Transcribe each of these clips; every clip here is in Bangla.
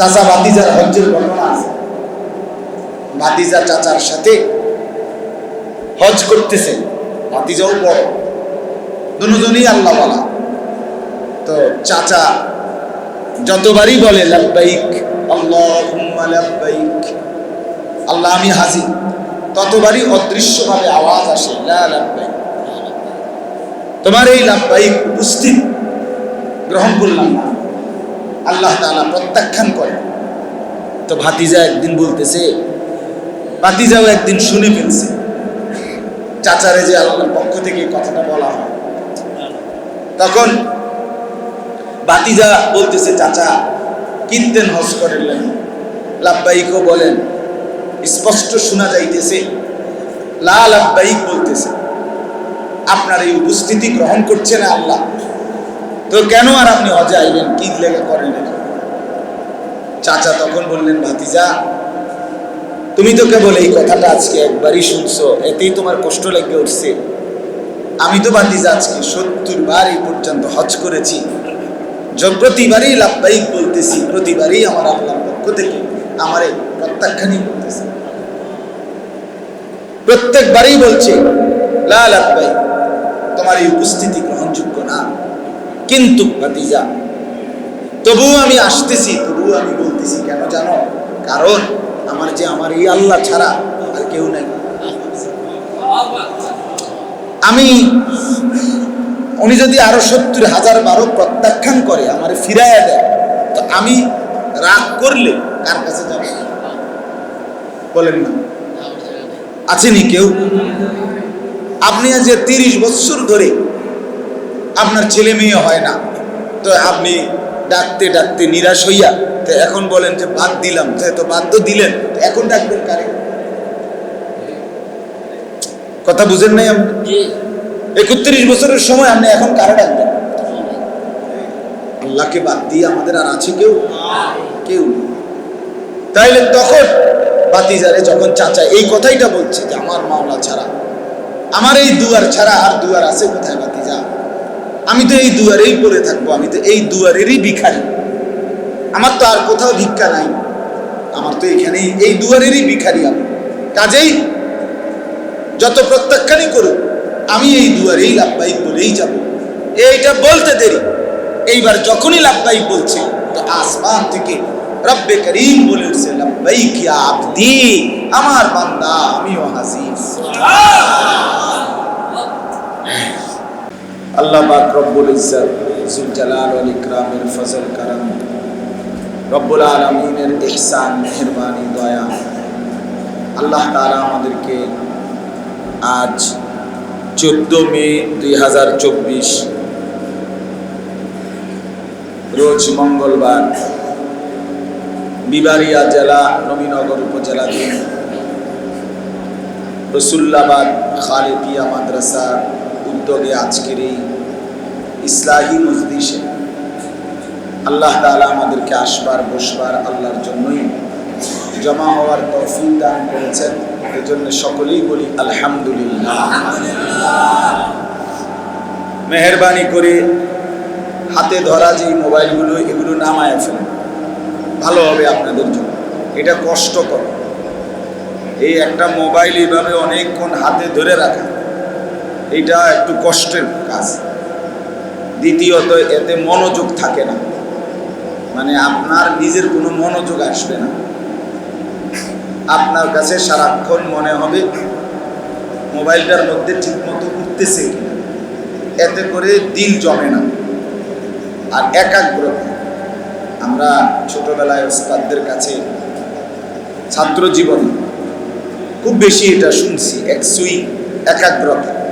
চাচা ভাতিজার হজ্জের ঘটনা আছে। বাতিজা চাচার সাথে হজ করতেছে। ভাতিজাও বড়। দুজনই আল্লাহ বলা তো চাচা যতবারই বলে, লাব্বাইক, আল্লাহুম্মা আল্লাহ আমি হাজি। ততবারই অদৃশ্যভাবে আওয়াজ আসে, লা তোমার এই লাব্বাইক উপস্থিত গ্রহণ করলাম না। আল্লাহ তাআলা প্রত্যাখ্যান করে। তো ভাতিজা একদিন বলতেছে, ভাতিজাও একদিন শুনে ফেলছে। চাচারে যে আল্লাহর পক্ষ থেকে কথাটা বলা হয়। তখন ভাতিজা বলতেছে, চাচা কিনতেন হজ করেন লাভবাহিকও বলেন, স্পষ্ট শোনা যাইতেছে। লা লাভবাহিক বলতেছে, আপনার এই উপস্থিতি গ্রহণ করছে না আল্লাহ। তো কেন আর আপনি হজে আইবেন? কি লেগে করেন? চাচা তখন বললেন, ভাতিজা, তুমি তো কেবল এই কথাটা আজকে একবারই শুনছো, এতেই তোমার কষ্ট লেগে উঠছে। আমি তো ভাতিজা আজকে সত্তর বার এই পর্যন্ত হজ করেছি। প্রতিবারই লাভবাহিক বলতেছি, প্রতিবারই আমার আল্লাহর পক্ষ থেকে আমার এই প্রত্যাখ্যানই করতেছে। প্রত্যেকবারই বলছে, লা লাভবাহিক, তোমার এই উপস্থিতি গ্রহণযোগ্য না। কিন্তু, ভাতিজা, তবুও আমি আসতেছি, তবুও আমি বলতেছি, কেন জানো? কারণ আমার যে আমার এই আল্লাহ ছাড়া আর কেউ নাই। আমি, উনি যদি আরও সত্তর হাজার বারো প্রত্যাখ্যান করে, আমার ফিরাইয়া দেয়, তো আমি রাগ করলে কার কাছে যাব? বলেন না। আছেনি কেউ? আপনি আজ তিরিশ বছর ধরে আপনার ছেলে মেয়ে হয় না। তো আপনি ডাকতে ডাকতে নিরাশ হইয়া তো এখন বলেন যে বাদ দিলাম তো এত বাধ্য দিলেন এখন ডাকবেন কারে? কথা বুঝেন নাই আপনি? একত্রিশ বছরের সময় আপনি এখন কারে ডাকবেন? আল্লাহকে বাদ দিয়ে আমাদের আর আছে কেউ? কেউ তাইলে তখন বাতিজারে যখন চাচা এই কথাইটা বলছে যে আমার মাওলা ছাড়া আমার এই দুয়ার ছাড়া আর দুয়ার আছে কোথায় বাতিজা? আমি তো এই দুয়ারেই পড়ে থাকব, আমি তো এই দুয়ারেরই ভিখারি। আমার তো আর কোথাও ভিক্ষা নাই। আমার তো এখানেই, এই দুয়ারেরই ভিখারি আমি। কাজেই যত প্রত্যাখ্যানই করুক, আমি এই দুয়ারেই লাভবাহিক বলেই যাব। এইটা বলতে দেরি। এইবার যখনই লাভবাহিক বলছে, তো আসমান থেকে রব্বে করিম বলে উঠছে, লাভবাহিক আবদি, আমার বান্দা, আমিও হাজির আল্লাহ দয়া। আল্লাহ আমাদেরকে আজ চোদ্দ মে দুই হাজার চব্বিশ, রোজ মঙ্গলবার বিবারিয়া জেলা, নবীনগর উপজেলাধীন রসুল্লাবাদ খালেদিয়া মাদ্রাসার উদ্যোগে আজকের এই ইসলাহী মজলিসে আল্লাহ তাআলা আমাদেরকে আসবার, বসবার আল্লাহর জন্যই জমা হওয়ার তৌফিক দান করেছেন। এজন্য সকলেই বলি আলহামদুলিল্লাহ। মেহরবানি করে হাতে ধরা যে মোবাইলগুলো, এগুলো নামায় ফেলেন। ভালো হবে আপনাদের জন্য। এটা কষ্টকর। এই একটা মোবাইল এইভাবে অনেকক্ষণ হাতে ধরে রাখা। এটা একটু কষ্টের কাজ। দ্বিতীয়ত, এতে মনোযোগ থাকে না। মানে আপনার নিজের কোনো মনোযোগ আসবে না। আপনার কাছে সারাক্ষণ মনে হবে, মোবাইলটার মধ্যে ঠিকমতো উঠতেছে কিনা। এতে করে দিল জমে না। আর একাগ্রতা আমরা ছোটবেলায় ওস্তাদদের কাছে ছাত্র জীবনে খুব বেশি এটা শুনছি একসুই একাগ্রতা।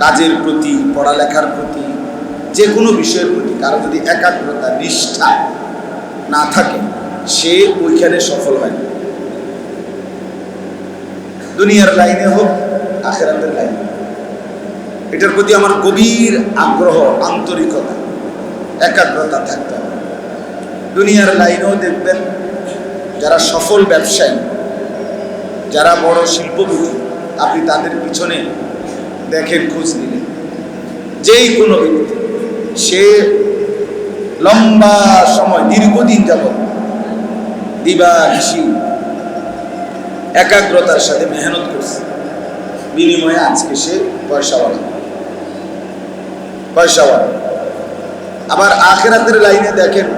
কাজের প্রতি, পড়ালেখার প্রতি যে কোনো বিষয়ের প্রতি কারও যদি একাগ্রতা, নিষ্ঠা না থাকে, সে ওইখানে সফল হয় না। দুনিয়ার লাইনে হোক, আখেরাতের লাইনে এটার প্রতি আমার গভীর আগ্রহ, আন্তরিকতা, একাগ্রতা থাকতে হবে দুনিয়ার লাইনেও দেখবেন, যারা সফল ব্যবসায়ী, যারা বড় শিল্পপতি, আপনি তাদের পিছনে দেখেন, খোঁজ নিলেন যেই কোনো ব্যক্তি সে লম্বা সময়, দীর্ঘদিন যাবত দিবা নিশি একাগ্রতার সাথে মেহনত করছে। বিনিময়ে আজকে সে পয়সাওয়ালা পয়সাওয়ালা আবার আখেরাতের লাইনে দেখেন,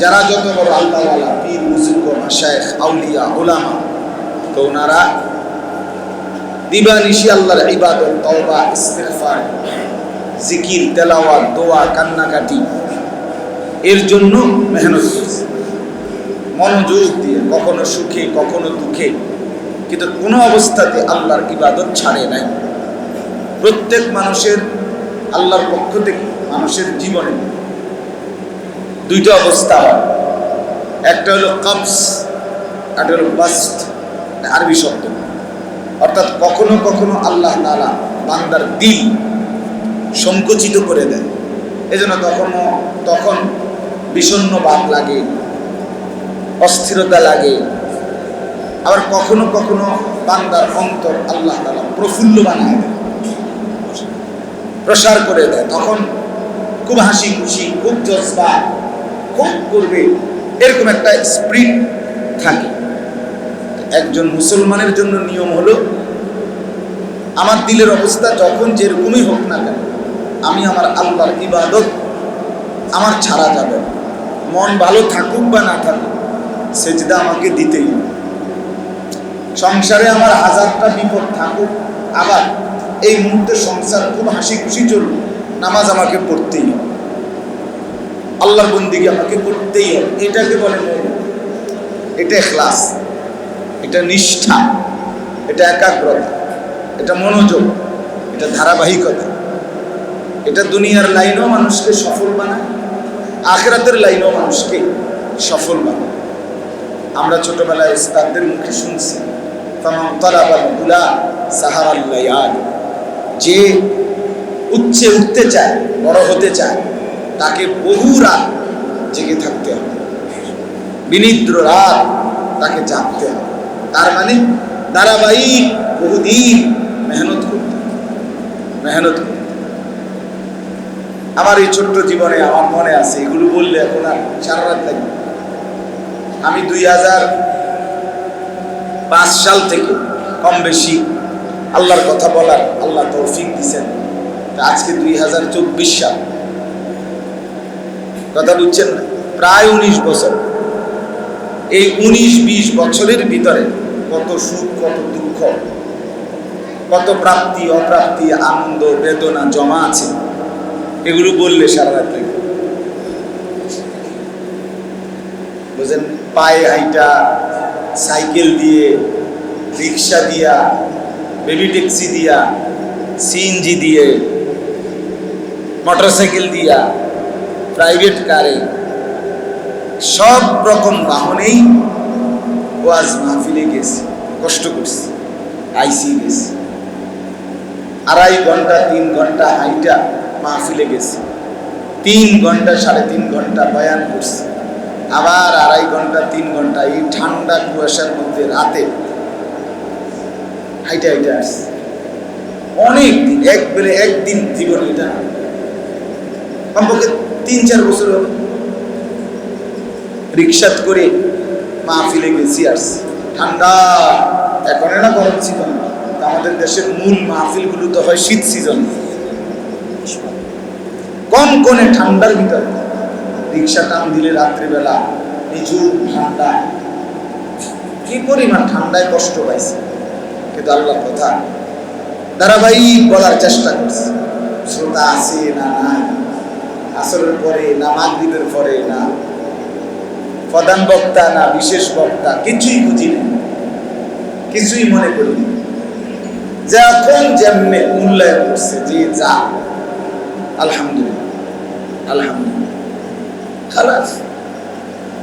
যারা যত বড় আল্লাহওয়ালা, পীর, বুজুর্গ, মাশায়েখ, আউলিয়া ওলামা তো ওনারা দিবানিশি আল্লাহর ইবাদত, তওবা, ইস্তেগফার, জিকির, তেলাওয়াত, দোয়া, কান্নাকাটি। এর জন্য মেহনত মনোযোগ দিয়ে, কখনো সুখে, কখনো দুঃখে। কিন্তু কোনো অবস্থাতে আল্লাহর ইবাদত ছাড়ে নাই। প্রত্যেক মানুষের আল্লাহর পক্ষ থেকে, মানুষের জীবনে দুইটা অবস্থা হয়। একটা হলো কবস, একটা হলো বাস্ট আরবি শব্দ। অর্থাৎ কখনো কখনো আল্লাহ তালা বান্দার দিল সংকুচিত করে দেয়। এজন্য তখনও তখন বিষণ্ণ ভাব লাগে, অস্থিরতা লাগে। আবার কখনো কখনো বান্দার অন্তর আল্লাহ তালা প্রফুল্ল বানায় দেয়, প্রসার করে দেয়। তখন খুব হাসি খুশি, খুব জজবা, খুব করবে এরকম একটা স্প্রিট থাকে। একজন মুসলমানের জন্য নিয়ম হলো, আমার দিলের অবস্থা যখন যেরকমই হোক না কেন, আমি আমার আল্লাহর ইবাদত আমার ছাড়া যাবে মন ভালো থাকুক বা না থাকুক, সেজদা আমাকে দিতেই সংসারে আমার হাজারটা বিপদ থাকুক, আবার এই মুহূর্তে সংসার খুব হাসি খুশি চলুক নামাজ আমাকে পড়তেই আল্লাহর বন্দিকে আমাকে করতেই হবে। এটাকে বলে এটা ক্লাস এটা নিষ্ঠা, এটা একাগ্রতা, এটা মনোযোগ, এটা ধারাবাহিকতা। এটা দুনিয়ার লাইনও মানুষকে সফল বানায়, আখেরাতের লাইনও মানুষকে সফল বানায়। আমরা ছোটবেলায় উস্তাদদের মুখে শুনছি যে উচ্চে উঠতে চায়, বড় হতে চায়, তাকে বহু রাত জেগে থাকতে হবে। বিনিদ্র রাত তাকে জাগতে হবে। তার মানে ধারাবাহিক বহুদিন মেহনত করতে। মেহনত আমার এই ছোট্ট জীবনে আমার মনে আছে, এগুলো বললে এখন আর সারা রাত লাগবে আমি দুই হাজার পাঁচ সাল থেকে কম বেশি আল্লাহর কথা বলার আল্লাহ তৌফিক দিচ্ছেন আজকে দুই হাজার চব্বিশ সাল। কথা বুঝছেন না? প্রায় উনিশ বছর। এই উনিশ বিশ বছরের ভিতরে কত সুখ, কত দুঃখ, কত প্রাপ্তি, অপ্রাপ্তি, আনন্দ, বেদনা জমা আছে। এগুলো বললে সারা রাত লাগবে বুঝলেন? পায়ে হাইটা, সাইকেল দিয়ে, রিক্সা দিয়া, বেবি ট্যাক্সি দিয়া, সিএনজি দিয়ে, মোটরসাইকেল দিয়া, প্রাইভেট কারে, সব রকম বাহনেই ওয়াজ মাহফিলে গেছি, কষ্ট করছি, আইসি গেছি। আড়াই ঘণ্টা, তিন ঘণ্টা হাইটা মাহফিলে গেছি। তিন ঘণ্টা, সাড়ে তিন ঘণ্টা বয়ান করছি। আবার আড়াই ঘণ্টা, তিন ঘণ্টা এই ঠান্ডা কুয়াশার মধ্যে রাতে হাইটা হাইটা আসছি। অনেক দিন, এক বেলে একদিন জীবনে এটা। কমপক্ষে তিন চার বছর হবে। রিক্সাত করে মাহফিলে গেছি আসছি ঠান্ডা। এখন না। গরম সিজন আমাদের দেশের মূল মাহফিলগুলো তো হয় শীত সিজন কম কোনে ঠান্ডার ভিতরে। রিক্সা টান দিলে রাত্রিবেলা নিঝুম ঠান্ডা। কি পরিমাণ ঠান্ডায় কষ্ট পাইছে। কিন্তু আল্লাহর কথা, ধারাবাহিক বলার চেষ্টা করছে। শ্রোতা আছে না নাই? আসরের পরে না মাগরিবের পরে না? প্রধান বক্তা না, বিশেষ বক্তা, কিছুই বুঝি না কিছুই মনে করি। যখন যেমনে মূল্যায়ন করছে, যে যা, আলহামদুলিল্লাহ আলহামদুলিল্লাহ, খালাস।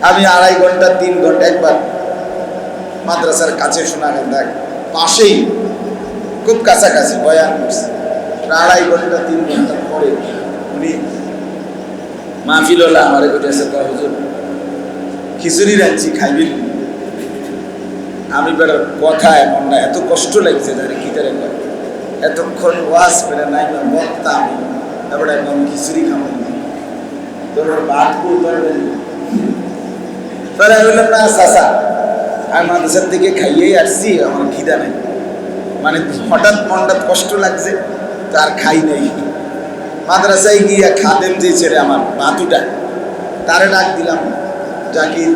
আমি আড়াই ঘণ্টা, তিন ঘণ্টা একবার মাদ্রাসার কাছে শোনা দেখ, পাশেই খুব কাছাকাছি বয়ান করছে। আড়াই ঘণ্টা, তিন ঘণ্টা পরে উনি মাহফিল আমার উঠেছে কয়, হুজুর খিচুড়ি রাখছি খাইবি আমি বেড়ার কথা এমন না এত কষ্ট লাগছে জানি কি করে এতক্ষণ ওয়াজ পেরে নাই না বক্তা আমি তারপরে একদম খিচুড়ি খাব তোর কু করবেন পরে আমি বললাম না, চাচা, আমি মাদ্রাসার থেকে খাইয়েই আসছি, আমার খিদা নাই। মানে হঠাৎ মনটা কষ্ট লাগছে তার খাই নেই। মাদ্রাসায় গিয়ে খাদেম যে ছেড়ে আমার, বাতুটা, তারে ডাক দিলাম। জাকির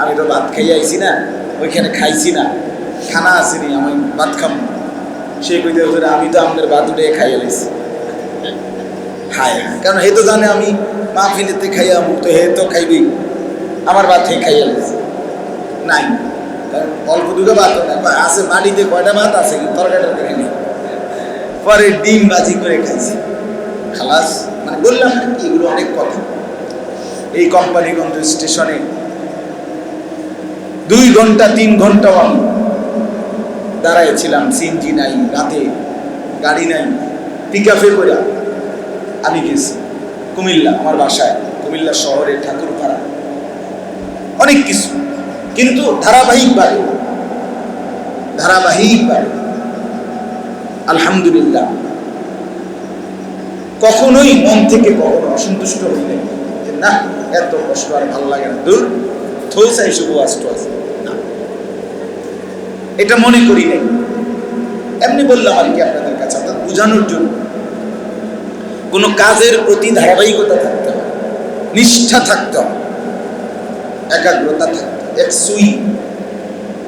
আমি তো ভাত খাইয়ে আইছি না, ওইখানে খাইছি না, খানা আসেনি আমি ভাত খাম সে কইতে হুজুর, আমি তো আপনার বাতুটাই খাইয়ে লাইছি। হায় কারণ হে তো জানে আমি মা ফিনেতে খাইয়া মুখ তো হে তো খাইবি। আমার ভাত হে খাইয়া লাইছি। নাই, কারণ অল্প দুটো ভাত আছে মাটিতে কয়টা ভাত আছে তরকারিটা দেখে নেই পরে ডিম বাজি করে খাইছি। খালাস মানে বললাম কি, এগুলো অনেক কথা। এই কোম্পানিগঞ্জ স্টেশনে। দুই ঘণ্টা, তিন ঘণ্টা আমি দাঁড়াইছিলাম, সিএনজি নাই, রাতে গাড়ি নাই পিক আপে করে আমি গেছি কুমিল্লা, আমার বাসায়, কুমিল্লা শহরে ঠাকুরপাড়া। অনেক কিছু, কিন্তু ধারাবাহিকভাবে ধারাবাহিকভাবে, আলহামদুলিল্লাহ, কখনোই মন থেকে কখনো অসন্তুষ্ট হইলে যে না, এত কষ্ট আর ভালো লাগে না। দূর থৌসাই শুধু আষ্ট আছে না। এটা মনে করি নাই। এমনি বললাম আর কি আপনাদের কাছে অর্থাৎ বোঝানোর জন্য। কোনো কাজের প্রতি ধারাবাহিকতা থাকতে হবে। নিষ্ঠা থাকতে হবে। একাগ্রতা থাকতে এক সুই,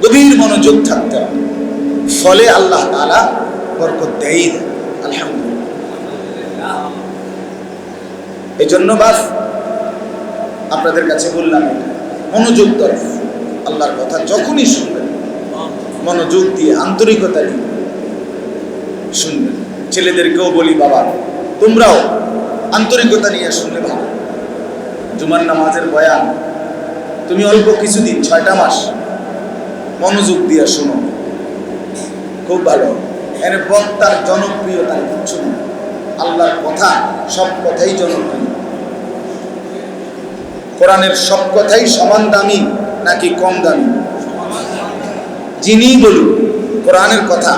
গভীর মনোযোগ থাকতে হবে। ফলে আল্লাহ তাআলা বরকত দেয় আলহামদুলিল্লাহ। এই জন্য বাস আপনাদের কাছে বললাম, মনোযোগ দরকার আল্লাহর কথা যখনই শুনবেন, মনোযোগ দিয়ে, আন্তরিকতা দিয়ে শুনবেন। ছেলেদেরকেও বলি, বাবা, তোমরাও আন্তরিকতা নিয়ে শুনলে ভালো। জুমার নামাজের বয়ান, তুমি অল্প কিছুদিন, ছয়টা মাস মনোযোগ দিয়ে শোনো। খুব ভালো। এর বক্তার জনপ্রিয়তার কিচ্ছু নেই। আল্লাহর কথা, সব কথাই জনপ্রিয়। কোরআনের সব কথাই সমান দামি নাকি কম দামি? যিনি বলুন কোরআনের কথা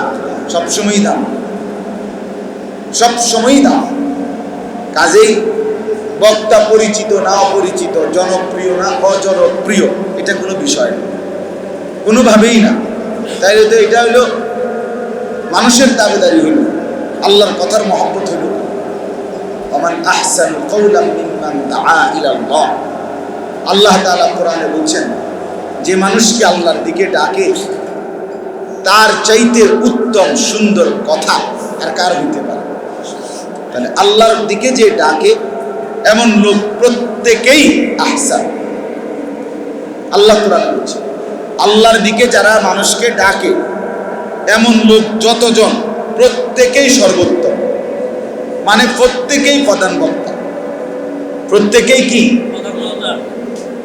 সবসময়ই দাম। সবসময়ই দাম। কাজেই বক্তা পরিচিত না অপরিচিত, জনপ্রিয় না অজনপ্রিয়, এটা কোনো বিষয় কোনোভাবেই না। তাই তো এটা হলো মানুষের দাবিদারি হইল, আল্লাহর কথার মহব্বত হইল। আহসানু কওলাম মিম্মান দাআ ইলাল্লাহ। আল্লাহ তাআলা কোরআনে বলছেন, যে মানুষকে আল্লাহর দিকে ডাকে, তার চাইতে উত্তম, সুন্দর কথা আর কার হইতে পারে? তাহলে আল্লাহর দিকে যে ডাকে, এমন লোক প্রত্যেকেই আহসান। আল্লাহ কোরআন বলছে, আল্লাহর দিকে যারা মানুষকে ডাকে, এমন লোক যতজন, প্রত্যেকেই সর্বোত্তম। মানে প্রত্যেকেই প্রধান বক্তা। প্রত্যেকেই কি?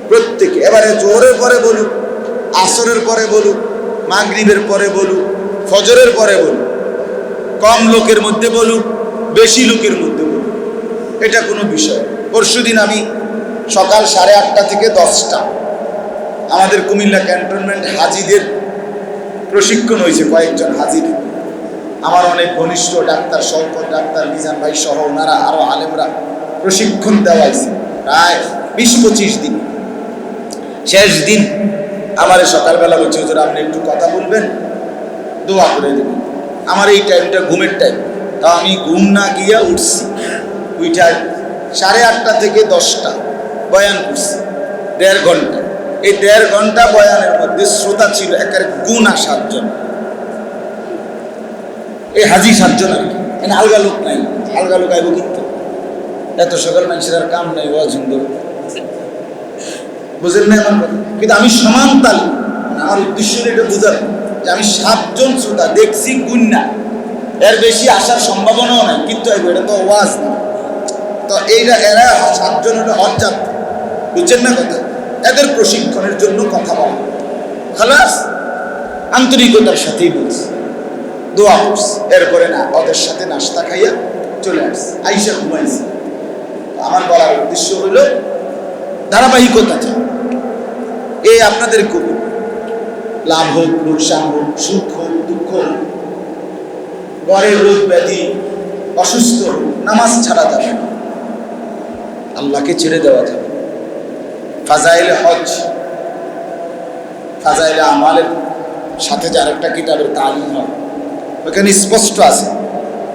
প্রত্যেকে। এবারে জোরের পরে বলুক, আসরের পরে বলুক, মাগরিবের পরে বলুক, ফজরের পরে বলুক, কম লোকের মধ্যে বলুক, বেশি লোকের মধ্যে বলুক, এটা কোনো বিষয়। পরশু দিন আমি সকাল সাড়ে আটটা থেকে দশটা, আমাদের কুমিল্লা ক্যান্টনমেন্ট হাজিদের প্রশিক্ষণ হয়েছে, কয়েকজন হাজির। আমার অনেক ঘনিষ্ঠ ডাক্তার শওকত ডাক্তার, মিজান ভাই সহ ওনারা, আরও আলেমরা প্রশিক্ষণ দেওয়া হয়েছে প্রায় বিশ পঁচিশ দিন। শেষ দিন আমার সকালবেলা বলছে, হুজুর, আপনি একটু কথা বলবেন, দোয়া করে দেবেন আমার এই টাইমটা ঘুমের টাইম। তা আমি ঘুম না গিয়া উঠছি। উইটা সাড়ে আটটা থেকে দশটা বয়ান করছি, দেড় ঘণ্টা। এই দেড় ঘণ্টা বয়ানের মধ্যে শ্রোতা ছিল, একের গুণা সাতজন। এই হাজি সাতজন আর কি। মানে আলগা লোক নাই, আলগা লোক আইব কিন্তু। এত সকাল মানুষের আর কাম নাই ওয়া সুন্দর। বুঝলেন না কথা? কিন্তু আমি সমান তাল। আমার উদ্দেশ্য এটা বোঝার। যে আমি সাতজন শ্রোতা, দেখছি গুণ না এর বেশি আসার সম্ভাবনাও নাই। কিন্তু এটা তো ওয়াজ না। তো এইটা, এরা সাতজন হলো অর্জাত বুঝছেন না কথা? এদের প্রশিক্ষণের জন্য কথা বলা। খালাস, আন্তরিকতার সাথেই বলছি। দোয়া করছি। এরপরে না, ওদের সাথে নাস্তা খাইয়া চলে আসছে। আইসা ঘুমাইছে। আমার বলার উদ্দেশ্য হলো ধারাবাহিকতা চাই। এই আপনাদের কবুল। লাভ হোক, লোকসান হোক, সুখ হোক, দুঃখ হোক পরের রোগ ব্যাধি, অসুস্থ, নামাজ ছাড়া যাবে না। আল্লাহকে ছেড়ে দেওয়া যাবে ফাজাইলে হজ, ফাজাইলে আমালের সাথে যে আরেকটা কিতাবের তালিম হয় ওখানে স্পষ্ট আছে,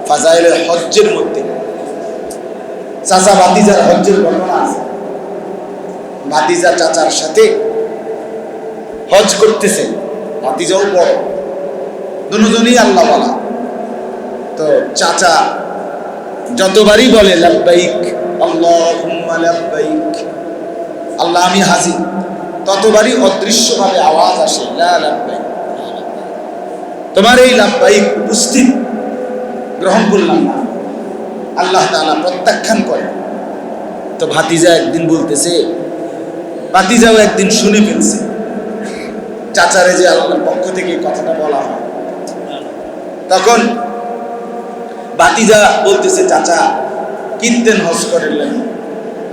ফাজাইলে হজ্জের মধ্যে। চাচা বাতিজার হজ্জের বর্ণনা আছে। ভাতিজা চাচার সাথে হজ করতেছে। ভাতিজাও বড়। দুজনই আল্লাহওয়ালা। তো চাচা যতবারই বলে, লাব্বাইক, আল্লাহুম্মা আল্লাহ আমি হাজির। ততবারই অদৃশ্যভাবে আওয়াজ আসে তোমার এই লাব্বাইক উপস্থিত গ্রহণ করলাম না। আল্লাহ তাআলা প্রত্যাখ্যান করে তো ভাতিজা একদিন বলতেছে, ভাতিজাও একদিন শুনে ফেলছে। চাচারে যে আল্লাহর পক্ষ থেকে কথাটা বলা হয়। তখন বাতিজা বলতেছে, চাচা কিনতেন হজ করেন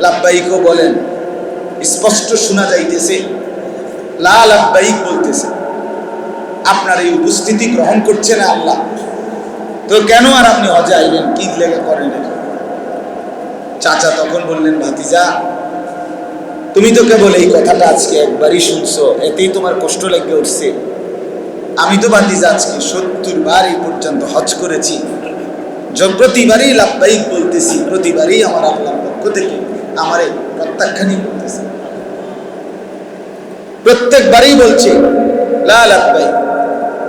লাভবাহিকও বলেন, স্পষ্ট শোনা যাইতেছে। লা লাভবাহিক বলতেছে, আপনার এই উপস্থিতি গ্রহণ করছে না আল্লাহ। তো কেন আর আপনি হজে আইলেন? কি লেগে করেন চাচা তখন বললেন, ভাতিজা তুমি তো কেবল এই কথাটা আজকে একবারই শুনছো, এতেই তোমার কষ্ট লেগে উঠছে। আমি তো ভাতিজা আজকে সত্তর বার এই পর্যন্ত হজ করেছি। প্রতিবারই লাভবাহিক বলতেছি, প্রতিবারই আমার আল্লাহর পক্ষ থেকে আমারে প্রত্যাখ্যানই করতেছে। প্রত্যেকবারই বলছে, লা লাভবাহিক,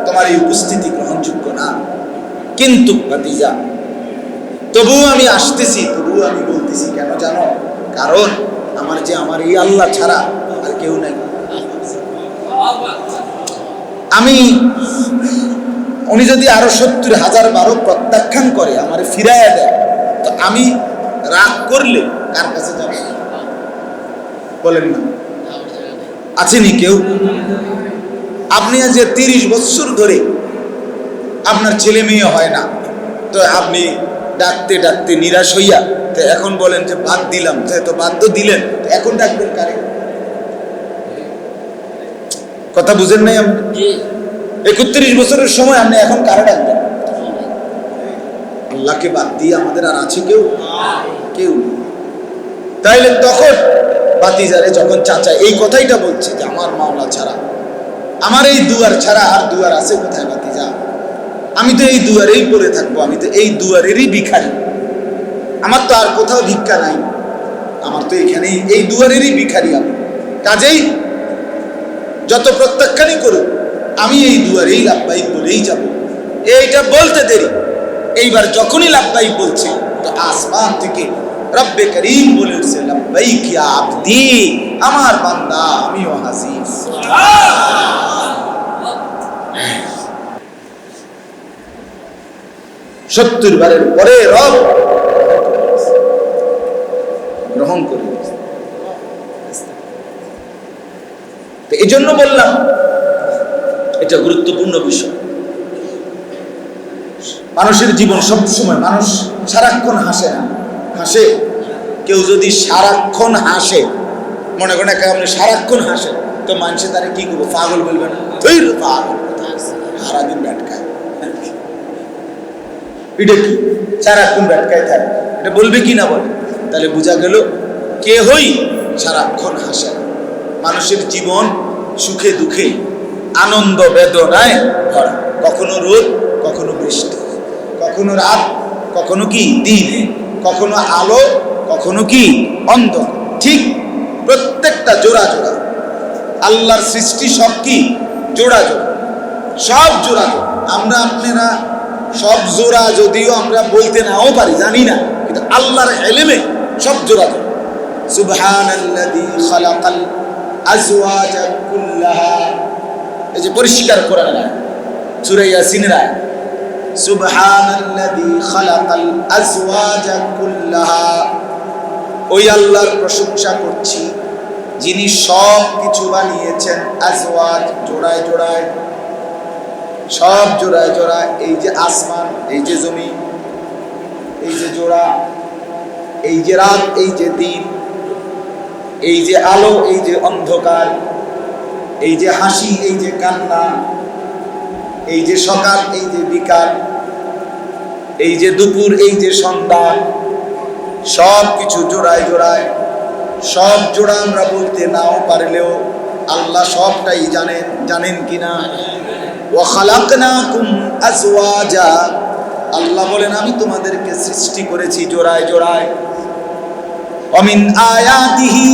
তোমার এই উপস্থিতি গ্রহণযোগ্য না। কিন্তু ভাতিজা, তবুও আমি আসতেছি, তবুও আমি বলতেছি, কেন জানো? কারণ আমার যে আমার এই আল্লাহ ছাড়া আর কেউ নাই। আমি, উনি যদি আরও সত্তর হাজার বারো প্রত্যাখ্যান করে আমার ফিরাইয়া দেয়, তো আমি রাগ করলে কার কাছে যাব? বলেন না। আছেনি কেউ? আপনি যে তিরিশ বছর ধরে আপনার ছেলে মেয়ে হয় না, তো আপনি ডাকতে ডাকতে নিরাশ হইয়া তো এখন বলেন যে বাদ দিলাম তো বাদ তো দিলেন এখন ডাকবেন কারে? কথা বুঝেন নাই আপনি? একত্রিশ বছরের সময় আপনি এখন কারে ডাকবেন? আল্লাহকে বাদ দিয়ে আমাদের আর আছে কেউ? কেউ। তাইলে তখন বাতিজারে যখন চাচা এই কথাইটা বলছে যে আমার মাওলা ছাড়া আমার এই দুয়ার ছাড়া আর দুয়ার আছে কোথায় বাতিজা? আমি তো এই দুয়ারেই পড়ে থাকব আমি তো এই দুয়ারেরই ভিখারি। আমার তো আর কোথাও ভিক্ষা নাই। আমার তো এখানেই, এই দুয়ারেরই ভিখারি আমি। কাজেই যত প্রত্যাখ্যানই করুক, আমি এই দুয়ারেই লাভবাহিক বলেই যাব। এইটা বলতে দেরি। এইবার যখনই লাভবাহিক বলছে, তো আসমান থেকে রব্বে করিম বলে উঠছে, লাভবাহিক আবদি, আমার বান্দা, আমিও হাজির। সত্তর বারের পরে রব গ্রহণ করে। এই জন্য বললাম, এটা গুরুত্বপূর্ণ বিষয়। মানুষের জীবন সবসময়, মানুষ সারাক্ষণ হাসে না। হাসে? কেউ যদি সারাক্ষণ হাসে, মনে করেন একা আপনি সারাক্ষণ হাসে, তো মানুষে তারা কি করব? পাগল বলবেন ধৈর, পাগল সারাদিন ব্যাট খায়। এটা কি? সারাক্ষণ ব্যাটকায় থাকে এটা বলবে কি না বলে? তাহলে বোঝা গেল কেহই সারাক্ষণ হাসে মানুষের জীবন সুখে দুঃখে, আনন্দ বেদনায় ভরা। কখনো রোদ, কখনো বৃষ্টি, কখনো রাত, কখনো কি দিন, কখনো আলো, কখনো কি অন্ধ ঠিক প্রত্যেকটা জোড়া জোড়া। আল্লাহর সৃষ্টি সব কি? জোড়া জোড়া। সব জোড়া জোড়া। আমরা আপনারা সব জোড়া যদিও আমরা বলতে নাও পারি, জানি না। কিন্তু আল্লাহর এলেমে সব জোড়া জোড়া সুবহানাল্লাযী খালাকাল আজওয়াজা কুল্লাহা। এই যে পরিষ্কার করে না সূরা ইয়াসিনের আয়াত। সুবহানাল্লাযী খালাকাল আজওয়াজা কুল্লাহা। ওই আল্লাহর প্রশংসা করছি, যিনি সব কিছু বানিয়েছেন আজওয়াজ জোড়ায় জোড়ায়। সব জোড়ায় জোড়ায়, এই যে আসমান, এই যে জমি, এই যে জোড়া এই যে রাত এই যে দিন এই যে আলো এই যে অন্ধকার এই যে হাসি এই যে কান্না এই যে সকাল এই যে বিকাল এই যে দুপুর এই যে সন্ধ্যা সব কিছু জোড়ায় জোড়ায় সব জোড়া আমরা বলতে নাও পারলেও আল্লাহ সবটাই জানেন জানেন খালাকনাকুম আজওয়াজা আল্লাহ বলেন আমি তোমাদেরকে সৃষ্টি করেছি জোড়ায় জোড়ায় অমিন আয়াতিহি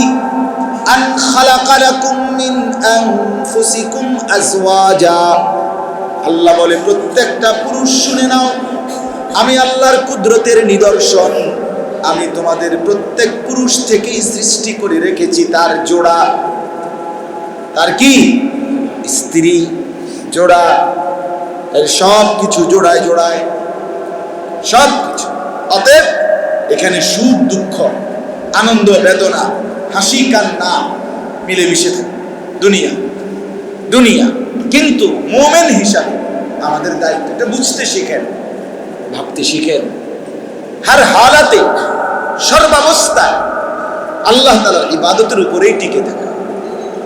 আন খালাকা লাকুম মিন আনফুসিকুম আজওয়াজা আল্লাহ বলে, প্রত্যেকটা পুরুষ শুনে নাও, আমি আল্লাহর কুদরতের নিদর্শন। আমি তোমাদের প্রত্যেক পুরুষ থেকেই সৃষ্টি করে রেখেছি তার জোড়া। তার কি? স্ত্রী জোড়া। এর সব কিছু জোড়ায় জোড়ায়। সব কিছু অতএব এখানে সুখ দুঃখ আনন্দ, বেদনা, হাসি, কান্না মিলেমিশে থাকে। দুনিয়া দুনিয়া। কিন্তু মোমেন হিসাবে আমাদের দায়িত্বটা বুঝতে শিখেন, ভাবতে শিখেন। হার হালাতে সর্বাবস্থায় আল্লাহ তালার ইবাদতের উপরেই টিকে থাকা।